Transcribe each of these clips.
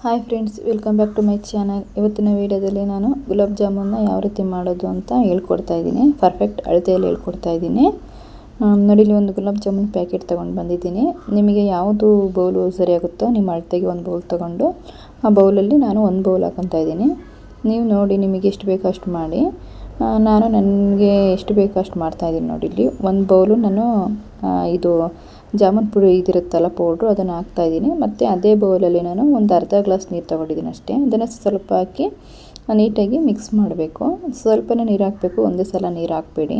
Hi friends welcome back to my channel ಇವತ್ತಿನ ವಿಡಿಯೋದಲ್ಲಿ ನಾನು ಗುಲಾಬ್ ಜಾಮೂನ್ನ ಯಾವ ರೀತಿ ಮಾಡೋದು ಅಂತ ಹೇಳ್ಕೊಡ್ತಾ ಇದ್ದೀನಿ. ಪರ್ಫೆಕ್ಟ್ ಅಳತೆಯಲ್ಲಿ ಹೇಳ್ಕೊಡ್ತಾ ಇದ್ದೀನಿ. ನೋಡಿ, ಇಲ್ಲಿ ಒಂದು ಗುಲಾಬ್ ಜಾಮೂನ್ ಪ್ಯಾಕೆಟ್ ತೊಗೊಂಡು ಬಂದಿದ್ದೀನಿ. ನಿಮಗೆ ಯಾವುದು ಬೌಲು ಸರಿಯಾಗುತ್ತೋ ನಿಮ್ಮ ಅಳತೆಗೆ ಒಂದು ಬೌಲ್ ತೊಗೊಂಡು ಆ ಬೌಲಲ್ಲಿ ನಾನು ಒಂದು ಬೌಲ್ ಹಾಕೊತಾ ಇದ್ದೀನಿ. ನೀವು ನೋಡಿ ನಿಮಗೆ ಎಷ್ಟು ಬೇಕೋ ಅಷ್ಟು ಮಾಡಿ ನಾನು ನನಗೆ ಎಷ್ಟು ಬೇಕೋ ಅಷ್ಟು ಮಾಡ್ತಾಯಿದ್ದೀನಿ ನೋಡಿ ಇಲ್ಲಿ. ಒಂದು ಬೌಲು ನಾನು ಇದು ಜಾಮೂನ್ ಪುಡಿ ಇದಿರುತ್ತಲ್ಲ ಪೌಡ್ರು ಅದನ್ನು ಹಾಕ್ತಾಯಿದ್ದೀನಿ ಮತ್ತು ಅದೇ ಬೌಲಲ್ಲಿ ನಾನು ಒಂದು ಅರ್ಧ ಗ್ಲಾಸ್ ನೀರು ತೊಗೊಂಡಿದ್ದೀನಿ ಅಷ್ಟೇ. ಅದನ್ನು ಸ್ವಲ್ಪ ಹಾಕಿ ನೀಟಾಗಿ ಮಿಕ್ಸ್ ಮಾಡಬೇಕು. ಸ್ವಲ್ಪನೇ ನೀರು ಹಾಕಬೇಕು, ಒಂದೇ ಸಲ ನೀರು ಹಾಕ್ಬೇಡಿ.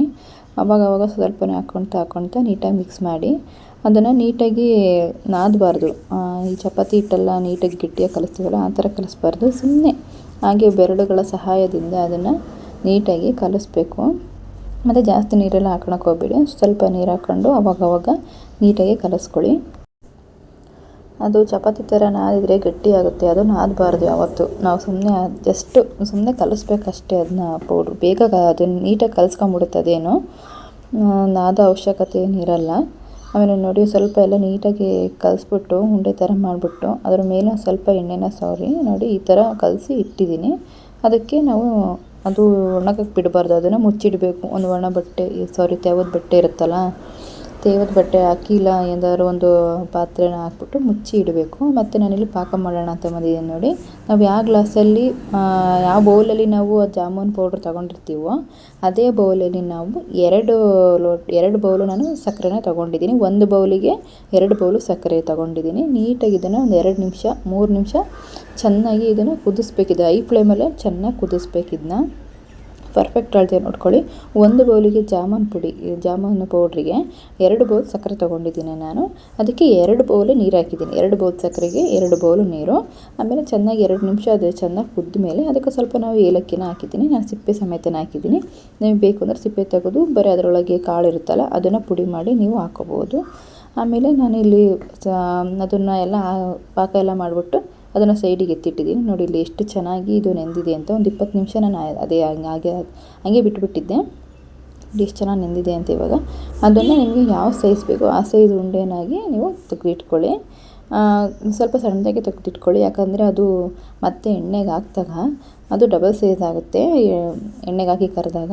ಅವಾಗ ಅವಾಗ ಸ್ವಲ್ಪನೇ ಹಾಕ್ಕೊಳ್ತಾ ಹಾಕ್ಕೊಳ್ತಾ ನೀಟಾಗಿ ಮಿಕ್ಸ್ ಮಾಡಿ ಅದನ್ನು ನೀಟಾಗಿ ನಾದಬಾರ್ದು. ಈ ಚಪಾತಿ ಹಿಟ್ಟೆಲ್ಲ ನೀಟಾಗಿ ಗಟ್ಟಿಯಾಗಿ ಕಲಿಸ್ತೀವಲ್ಲ, ಆ ಥರ ಕಲಿಸ್ಬಾರ್ದು. ಸುಮ್ಮನೆ ಹಾಗೆ ಬೆರಳುಗಳ ಸಹಾಯದಿಂದ ಅದನ್ನು ನೀಟಾಗಿ ಕಲಿಸ್ಬೇಕು. ಮತ್ತು ಜಾಸ್ತಿ ನೀರೆಲ್ಲ ಹಾಕೊಳಕ್ಕೆ ಹೋಗ್ಬೇಡಿ. ಸ್ವಲ್ಪ ನೀರು ಹಾಕ್ಕೊಂಡು ಅವಾಗವಾಗ ನೀಟಾಗಿ ಕಲಿಸ್ಕೊಳ್ಳಿ. ಅದು ಚಪಾತಿ ಥರ ನಾದಿದ್ರೆ ಗಟ್ಟಿ ಆಗುತ್ತೆ. ಅದು ನಾದಬಾರ್ದು ಯಾವತ್ತು. ನಾವು ಸುಮ್ಮನೆ ಜಸ್ಟ್ ಸುಮ್ಮನೆ ಕಲಿಸ್ಬೇಕಷ್ಟೇ ಅದನ್ನ ಪೌಡ್ರು. ಬೇಗ ಅದನ್ನು ನೀಟಾಗಿ ಕಲಿಸ್ಕೊಂಬಿಡುತ್ತೆ ಅದೇನು. ನಾದೋ ಅವಶ್ಯಕತೆ ಏನಿರಲ್ಲ. ಆಮೇಲೆ ನೋಡಿ ಸ್ವಲ್ಪ ಎಲ್ಲ ನೀಟಾಗಿ ಕಲಿಸ್ಬಿಟ್ಟು ಉಂಡೆ ಥರ ಮಾಡಿಬಿಟ್ಟು ಅದ್ರ ಮೇಲೆ ಸ್ವಲ್ಪ ಎಣ್ಣೆನ ಸವರಿ. ನೋಡಿ ಈ ಥರ ಕಲಸಿ ಇಟ್ಟಿದ್ದೀನಿ. ಅದಕ್ಕೆ ನಾವು ಅದು ಒಣಗಕ್ಕೆ ಬಿಡಬಾರ್ದು ಅದನ್ನು ಮುಚ್ಚಿಡಬೇಕು. ಒಂದು ಒಣ ಬಟ್ಟೆ ಸಾರಿ ತೇವದ ಬಟ್ಟೆ ಇರುತ್ತಲ್ಲ ತೇವದ ಬಟ್ಟೆ ಹಾಕಿ ಇಲ್ಲ ಎಂದಾದ್ರು ಒಂದು ಪಾತ್ರೆನ ಹಾಕ್ಬಿಟ್ಟು ಮುಚ್ಚಿ ಇಡಬೇಕು. ಮತ್ತು ನಾನಿಲ್ಲಿ ಪಾಕ ಮಾಡೋಣ ಅಂತ ಬಂದಿದ್ದೀನಿ ನೋಡಿ. ನಾವು ಯಾವ ಗ್ಲಾಸಲ್ಲಿ ಯಾವ ಬೌಲಲ್ಲಿ ನಾವು ಆ ಜಾಮೂನ್ ಪೌಡ್ರ್ ತೊಗೊಂಡಿರ್ತೀವೋ ಅದೇ ಬೌಲಲ್ಲಿ ನಾವು ಎರಡು ಲೋಟ್ ಎರಡು ಬೌಲು ನಾನು ಸಕ್ಕರೆನ ತೊಗೊಂಡಿದ್ದೀನಿ. ಒಂದು ಬೌಲಿಗೆ ಎರಡು ಬೌಲು ಸಕ್ಕರೆ ತೊಗೊಂಡಿದ್ದೀನಿ. ನೀಟಾಗಿ ಇದನ್ನು ಒಂದು ಎರಡು ನಿಮಿಷ, ಮೂರು ನಿಮಿಷ ಚೆನ್ನಾಗಿ ಇದನ್ನು ಕುದಿಸ್ಬೇಕಿದೆ. ಐ ಫ್ಲೇಮಲ್ಲೇ ಚೆನ್ನಾಗಿ ಕುದಿಸ್ಬೇಕು ಇದನ್ನ ಪರ್ಫೆಕ್ಟ್ ಅಳತೆ ನೋಡ್ಕೊಳ್ಳಿ ಒಂದು ಬೌಲಿಗೆ ಜಾಮೂನ್ ಪುಡಿ, ಜಾಮೂನ್ ಪೌಡ್ರಿಗೆ ಎರಡು ಬೌಲ್ ಸಕ್ಕರೆ ತೊಗೊಂಡಿದ್ದೀನಿ ನಾನು. ಅದಕ್ಕೆ ಎರಡು ಬೌಲ್ ನೀರು ಹಾಕಿದ್ದೀನಿ. ಎರಡು ಬೌಲ್ ಸಕ್ಕರೆಗೆ ಎರಡು ಬೌಲು ನೀರು. ಆಮೇಲೆ ಚೆನ್ನಾಗಿ ಎರಡು ನಿಮಿಷ ಅದು ಚೆನ್ನಾಗಿ ಕುದ್ದ ಮೇಲೆ ಅದಕ್ಕೆ ಸ್ವಲ್ಪ ನಾವು ಏಲಕ್ಕಿನ ಹಾಕಿದ್ದೀನಿ. ನಾನು ಸಿಪ್ಪೆ ಸಮೇತನ ಹಾಕಿದ್ದೀನಿ. ನೀವು ಬೇಕು ಅಂದರೆ ಸಿಪ್ಪೆ ತೆಗೆದು, ಬರೀ ಅದರೊಳಗೆ ಕಾಳು ಇರುತ್ತಲ್ಲ, ಅದನ್ನು ಪುಡಿ ಮಾಡಿ ನೀವು ಹಾಕೋಬೋದು. ಆಮೇಲೆ ನಾನು ಇಲ್ಲಿ ಅದನ್ನು ಎಲ್ಲ ಪಾಕ ಎಲ್ಲ ಮಾಡಿಬಿಟ್ಟು ಅದನ್ನು ಸೈಡಿಗೆ ಎತ್ತಿಟ್ಟಿದ್ದೀನಿ. ನೋಡಿ, ಇಲ್ಲಿ ಎಷ್ಟು ಚೆನ್ನಾಗಿ ಇದು ನೆಂದಿದೆ ಅಂತ ಒಂದು ಇಪ್ಪತ್ತು ನಿಮಿಷ ನಾನು ಅದೇ ಹಾಗೆ ಹಾಗೆ ಬಿಟ್ಬಿಟ್ಟಿದ್ದೆ. ಎಷ್ಟು ಚೆನ್ನಾಗಿ ನೆಂದಿದೆ ಅಂತ ಇವಾಗ. ಅದನ್ನು ನಿಮಗೆ ಯಾವ ಸೈಜ್ ಬೇಕೋ ಆ ಸೈಜ್ ಉಂಡೆನಾಗಿ ನೀವು ತೆಗೆದಿಟ್ಕೊಳ್ಳಿ. ಸ್ವಲ್ಪ ಸಣ್ಣದಾಗಿ ತೆಗೆದಿಟ್ಕೊಳ್ಳಿ. ಯಾಕಂದರೆ ಅದು ಮತ್ತೆ ಎಣ್ಣೆಗೆ ಹಾಕಿದಾಗ ಅದು ಡಬಲ್ ಸೈಜ್ ಆಗುತ್ತೆ ಎಣ್ಣೆಗೆ ಹಾಕಿ ಕರೆದಾಗ.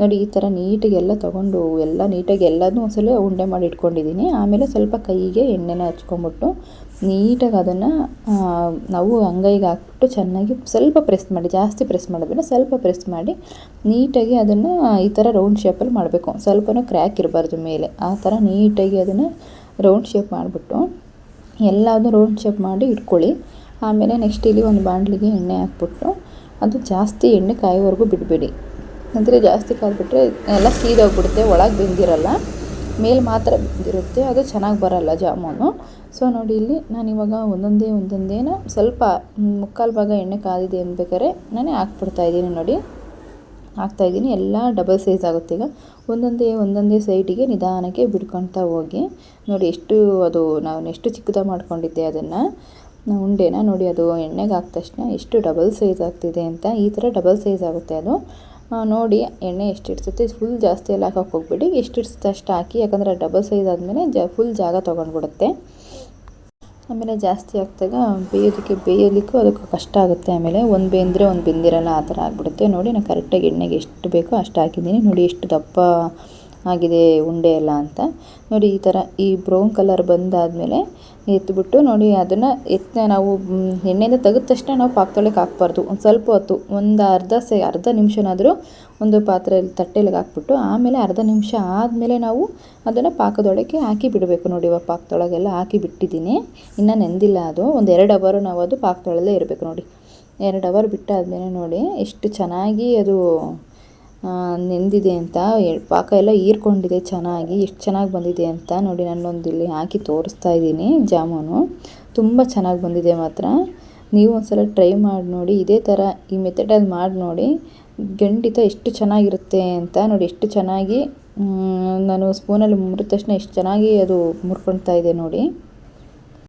ನೋಡಿ, ಈ ಥರ ನೀಟಾಗಿ ಎಲ್ಲ ತೊಗೊಂಡು, ಎಲ್ಲ ನೀಟಾಗಿ ಎಲ್ಲದನ್ನೂ ಒಂದ್ಸಲ ಉಂಡೆ ಮಾಡಿ ಇಟ್ಕೊಂಡಿದ್ದೀನಿ. ಆಮೇಲೆ ಸ್ವಲ್ಪ ಕೈಗೆ ಎಣ್ಣೆನ ಹಚ್ಕೊಂಬಿಟ್ಟು ನೀಟಾಗಿ ಅದನ್ನು ನಾವು ಅಂಗೈಗೆ ಹಾಕ್ಬಿಟ್ಟು ಚೆನ್ನಾಗಿ ಸ್ವಲ್ಪ ಪ್ರೆಸ್ ಮಾಡಿ, ಜಾಸ್ತಿ ಪ್ರೆಸ್ ಮಾಡೋದಿಲ್ಲ, ಸ್ವಲ್ಪ ಪ್ರೆಸ್ ಮಾಡಿ ನೀಟಾಗಿ ಅದನ್ನು ಈ ಥರ ರೌಂಡ್ ಶೇಪಲ್ಲಿ ಮಾಡಬೇಕು. ಸ್ವಲ್ಪನೂ ಕ್ರ್ಯಾಕ್ ಇರಬಾರ್ದು ಮೇಲೆ. ಆ ಥರ ನೀಟಾಗಿ ಅದನ್ನು ರೌಂಡ್ ಶೇಪ್ ಮಾಡಿಬಿಟ್ಟು ಎಲ್ಲದೂ ರೌಂಡ್ ಶೇಪ್ ಮಾಡಿ ಇಟ್ಕೊಳ್ಳಿ. ಆಮೇಲೆ ನೆಕ್ಸ್ಟ್ ಇಲ್ಲಿ ಒಂದು ಬಾಂಡ್ಲಿಗೆ ಎಣ್ಣೆ ಹಾಕ್ಬಿಟ್ಟು ಅದು ಜಾಸ್ತಿ ಎಣ್ಣೆ ಕಾಯೋವರೆಗೂ ಬಿಡಬೇಡಿ. ಅಂದರೆ ಜಾಸ್ತಿ ಕಾದ್ಬಿಟ್ರೆ ಎಲ್ಲ ಸೀದೋಗ್ಬಿಡುತ್ತೆ, ಒಳಗೆ ಬೆಂದಿರಲ್ಲ. ಮೇಲೆ ಮಾತ್ರ ಬೆಂದಿರುತ್ತೆ ಅದು ಚೆನ್ನಾಗಿ ಬರಲ್ಲ ಜಾಮೂನು. ಸೊ ನೋಡಿ ಇಲ್ಲಿ ನಾನು ಇವಾಗ ಒಂದೊಂದೇ, ಒಂದೊಂದೇನ ಸ್ವಲ್ಪ ಮುಕ್ಕಾಲು ಭಾಗ ಎಣ್ಣೆ ಕಾದಿದೆ ಅನ್ಬೇಕಾದ್ರೆ ನಾನೇ ಹಾಕ್ಬಿಡ್ತಾ ಇದ್ದೀನಿ ನೋಡಿ. ಹಾಕ್ತಾಯಿದ್ದೀನಿ ಎಲ್ಲ ಡಬಲ್ ಸೈಜ್ ಆಗುತ್ತೆ ಈಗ. ಒಂದೊಂದೇ ಒಂದೊಂದೇ ಸೈಡಿಗೆ ನಿಧಾನಕ್ಕೆ ಬಿಡ್ಕೊಳ್ತಾ ಹೋಗಿ. ನೋಡಿ ಎಷ್ಟು ಅದು ನಾನು ಎಷ್ಟು ಚಿಕ್ಕದಾಗಿ ಮಾಡ್ಕೊಂಡಿದ್ದೆ ಅದನ್ನು. ಉಂಡೆನ ನೋಡಿ ಅದು ಎಣ್ಣೆಗೆ ಹಾಕಿದ ತಕ್ಷಣ ಎಷ್ಟು ಡಬಲ್ ಸೈಜ್ ಆಗ್ತಿದೆ ಅಂತ ಈ ಥರ ಡಬಲ್ ಸೈಜ್ ಆಗುತ್ತೆ ಅದು. ನೋಡಿ, ಎಣ್ಣೆ ಎಷ್ಟು ಇಡ್ಸುತ್ತೆ? ಫುಲ್ ಜಾಸ್ತಿ ಎಲ್ಲ ಹಾಕಕ್ಕೆ ಹೋಗ್ಬೇಡಿ. ಎಷ್ಟು ಇಡ್ಸುತ್ತೆ ಅಷ್ಟು ಹಾಕಿ, ಯಾಕಂದರೆ ಡಬಲ್ ಸೈಜ್ ಆದಮೇಲೆ ಜ ಫುಲ್ ಜಾಗ ತೊಗೊಂಡ್ಬಿಡುತ್ತೆ. ಆಮೇಲೆ ಜಾಸ್ತಿ ಹಾಕಿದಾಗ ಬೇಯೋದಕ್ಕೆ ಬೇಯೋದಕ್ಕೂ ಅದಕ್ಕೆ ಕಷ್ಟ ಆಗುತ್ತೆ. ಆಮೇಲೆ ಒಂದು ಬೇಂದರೆ ಒಂದು ಬೆಂದಿರಲ್ಲ, ಆ ಥರ ಆಗಿಬಿಡುತ್ತೆ. ನೋಡಿ, ನಾನು ಕರೆಕ್ಟಾಗಿ ಎಣ್ಣೆಗೆ ಎಷ್ಟು ಬೇಕೋ ಅಷ್ಟು ಹಾಕಿದ್ದೀನಿ. ನೋಡಿ, ಎಷ್ಟು ದಪ್ಪ ಆಗಿದೆ ಉಂಡೆ ಎಲ್ಲ ಅಂತ. ನೋಡಿ ಈ ಥರ ಈ ಬ್ರೌನ್ ಕಲರ್ ಬಂದಾದಮೇಲೆ ಎತ್ಬಿಟ್ಟು ನೋಡಿ ಅದನ್ನು ಎತ್ತ ನಾವು ಎಣ್ಣೆಯಿಂದ ತೆಗೆದ ತಕ್ಷಣ ನಾವು ಪಾಕದೊಳಗೆ ಹಾಕ್ಬಾರ್ದು. ಒಂದು ಸ್ವಲ್ಪ ಹೊತ್ತು, ಒಂದು ಅರ್ಧ ಸೆ, ಅರ್ಧ ನಿಮಿಷನಾದರೂ ಒಂದು ಪಾತ್ರೆಯಲ್ಲಿ ತಟ್ಟೆಲಿಗೆ ಹಾಕ್ಬಿಟ್ಟು ಆಮೇಲೆ ಅರ್ಧ ನಿಮಿಷ ಆದಮೇಲೆ ನಾವು ಅದನ್ನು ಪಾಕದೊಳಗೆ ಹಾಕಿ ಬಿಡಬೇಕು. ನೋಡಿ ಇವಾಗ ಪಾಕದೊಳಗೆಲ್ಲ ಹಾಕಿ ಬಿಟ್ಟಿದ್ದೀನಿ. ಇನ್ನೂ ನೆಂದಿಲ್ಲ ಅದು. ಒಂದು ಎರಡು ಅವರು ನಾವು ಅದು ಪಾಕದೊಳಲ್ಲೇ ಇರಬೇಕು ನೋಡಿ. ಎರಡು ಅವರ್ ಬಿಟ್ಟಾದ್ಮೇಲೆ ನೋಡಿ ಎಷ್ಟು ಚೆನ್ನಾಗಿ ಅದು ನೆಂದಿದೆ ಅಂತ ಪಾಕ ಎಲ್ಲ ಹೀರ್ಕೊಂಡಿದೆ ಚೆನ್ನಾಗಿ, ಎಷ್ಟು ಚೆನ್ನಾಗಿ ಬಂದಿದೆ ಅಂತ ನೋಡಿ ನಾನೊಂದು ಇಲ್ಲಿ ಹಾಕಿ ತೋರಿಸ್ತಾ ಇದ್ದೀನಿ ಜಾಮೂನು. ತುಂಬ ಚೆನ್ನಾಗಿ ಬಂದಿದೆ ಮಾತ್ರ. ನೀವು ಒಂದ್ಸಲ ಟ್ರೈ ಮಾಡಿ ನೋಡಿ, ಇದೇ ಥರ ಈ ಮೆಥಡಲ್ಲಿ ಮಾಡಿ ನೋಡಿ, ಖಂಡಿತ ಎಷ್ಟು ಚೆನ್ನಾಗಿರುತ್ತೆ ಅಂತ ನೋಡಿ, ಎಷ್ಟು ಚೆನ್ನಾಗಿ ನಾನು ಸ್ಪೂನಲ್ಲಿ ಮುರಿದ ತಕ್ಷಣ ಎಷ್ಟು ಚೆನ್ನಾಗಿ ಅದು ಮುರ್ಕೊಳ್ತಾ ಇದೆ ನೋಡಿ.